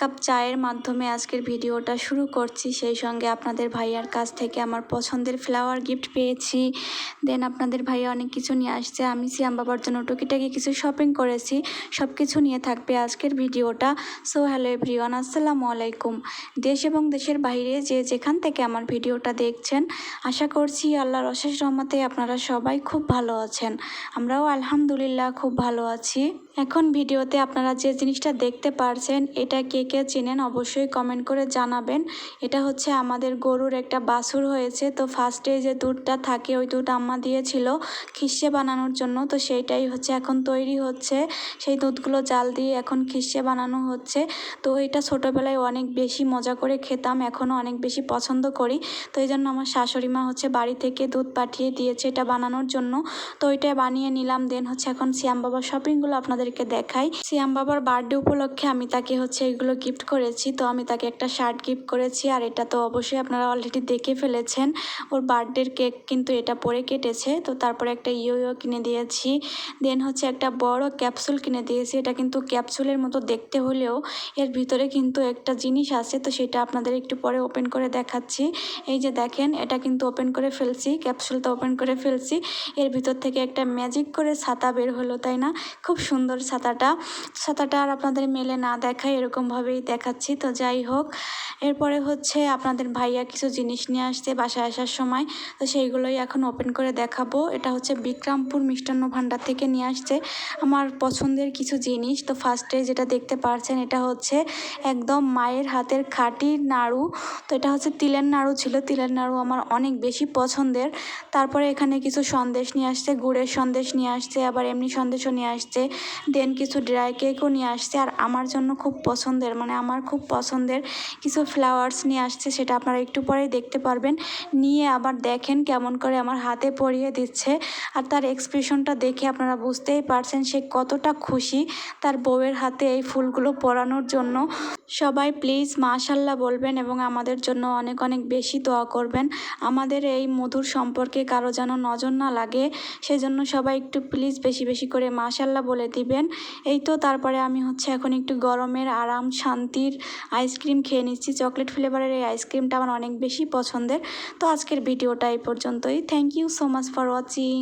Cup চায়ের মাধ্যমে আজকের ভিডিওটা শুরু করছি। সেই সঙ্গে আপনাদের ভাইয়ার কাছ থেকে আমার পছন্দের ফ্লাওয়ার গিফট পেয়েছি। দেন আপনাদের ভাইয়া অনেক কিছু নিয়ে আসছে। আমি সিয়াম বাবার জন্য টুকিটাকি কিছু শপিং করেছি। সব কিছু নিয়ে থাকবে আজকের ভিডিওটা। সো হ্যালো এভরিওয়ান আসসালামু আলাইকুম। দেশ এবং দেশের বাইরে যে যেখান থেকে আমার ভিডিওটা দেখছেন, আশা করছি আল্লাহর অশেষ রহমতে আপনারা সবাই খুব ভালো আছেন। আমরাও আলহামদুলিল্লাহ খুব ভালো আছি। এখন ভিডিওতে আপনারা যে জিনিসটা দেখতে পারছেন, এটা কে কে চেনেন অবশ্যই কমেন্ট করে জানাবেন। এটা হচ্ছে আমাদের গরুর একটা বাছুর হয়েছে। তো ফার্স্টে যে দুধটা থাকে, ওই দুধ আম্মা দিয়েছিল খিসে বানানোর জন্য। তো সেইটাই হচ্ছে এখন তৈরি হচ্ছে। সেই দুধগুলো জাল দিয়ে এখন খিসে বানানো হচ্ছে। তো এটা ছোটোবেলায় অনেক বেশি মজা করে খেতাম, এখনও অনেক বেশি পছন্দ করি। তো এই জন্য আমার শাশুড়ি মা হচ্ছে বাড়ি থেকে দুধ পাঠিয়ে দিয়েছে এটা বানানোর জন্য। তো ওইটা বানিয়ে নিলাম, দেন হচ্ছে এখন শ্যাম বাবা শপিংগুলো আপনাদেরকে দেখাই। শ্যাম বাবার বার্থডে উপলক্ষে আমি তাকে হচ্ছে এগুলো গিফট করেছি। তো আমি তাকে একটা শার্ট গিফট করেছি আর এটা তো অবশ্যই আপনারা অলরেডি দেখে ফেলেছেন। ওর বার্থডের কেক কিন্তু এটা পরে কেটেছে। তো তারপরে একটা ইয়ো কিনে দিয়েছি। দেন হচ্ছে একটা বড় ক্যাপসুল কিনে দিয়েছি। এটা কিন্তু ক্যাপসুলের মতো দেখতে হলেও এর ভিতরে কিন্তু একটা জিনিস আছে। তো সেটা আপনাদের একটু পরে ওপেন করে দেখাচ্ছি। এই যে দেখেন, এটা কিন্তু ওপেন করে ফেলছি। ক্যাপসুলটা ওপেন করে ফেলছি। এর ভিতর থেকে একটা ম্যাজিক করে ছাতা বের হলো, তাই না? খুব সুন্দর ছাতাটা। ছাতাটা আর আপনাদের মেলে না দেখায়, এরকমভাবেই দেখাচ্ছি। তো যাই হোক, এরপরে হচ্ছে আপনাদের ভাইয়া কিছু জিনিস নিয়ে আসছে বাসায় আসার সময়। তো সেইগুলোই এখন ওপেন করে দেখাবো। এটা হচ্ছে বিক্রমপুর মিষ্টান্ন ভাণ্ডার থেকে নিয়ে আসছে আমার পছন্দের কিছু জিনিস। তো ফার্স্টে যেটা দেখতে পারছেন, এটা হচ্ছে একদম মায়ের হাতের খাঁটি নাড়ু। তো এটা হচ্ছে তিলের নাড়ু ছিল। তিলের নাড়ু আমার অনেক বেশি পছন্দের। তারপরে এখানে কিছু সন্দেশ নিয়ে আসছে, গুড়ের সন্দেশ নিয়ে আসছে, আবার এমনি সন্দেশও নিয়ে আসছে। দেন কিছু ড্রাই কেকও নিয়ে আসছে। আর আমার জন্য খুব পছন্দের মানে আমার খুব পছন্দের কিছু ফ্লাওয়ার্স নিয়ে আসছে, সেটা আপনারা একটু পরেই দেখতে পারবেন। নিয়ে আবার দেখেন কেমন করে আমার হাতে পরিয়ে দিচ্ছে। আর তার এক্সপ্রেশনটা দেখে আপনারা বুঝতেই পারছেন সে কতটা খুশি তার বউয়ের হাতে এই ফুলগুলো পরানোর জন্য। সবাই প্লিজ মাশাল্লাহ বলবেন এবং আমাদের জন্য অনেক অনেক বেশি দোয়া করবেন। আমাদের এই মধুর সম্পর্কে কারও যেন নজর না লাগে, সেজন্য সবাই একটু প্লিজ বেশি বেশি করে মাশাল্লাহ বলে দিবেন এই তো তারপরে আমি হচ্ছে এখন একটু গরমের আরাম, শান্তির আইসক্রিম খেয়ে নিচ্ছি। চকলেট ফ্লেভারের এই আইসক্রিমটা আমার অনেক বেশি পছন্দের। তো আজকের ভিডিওটা এই পর্যন্তই। Thank you so much for watching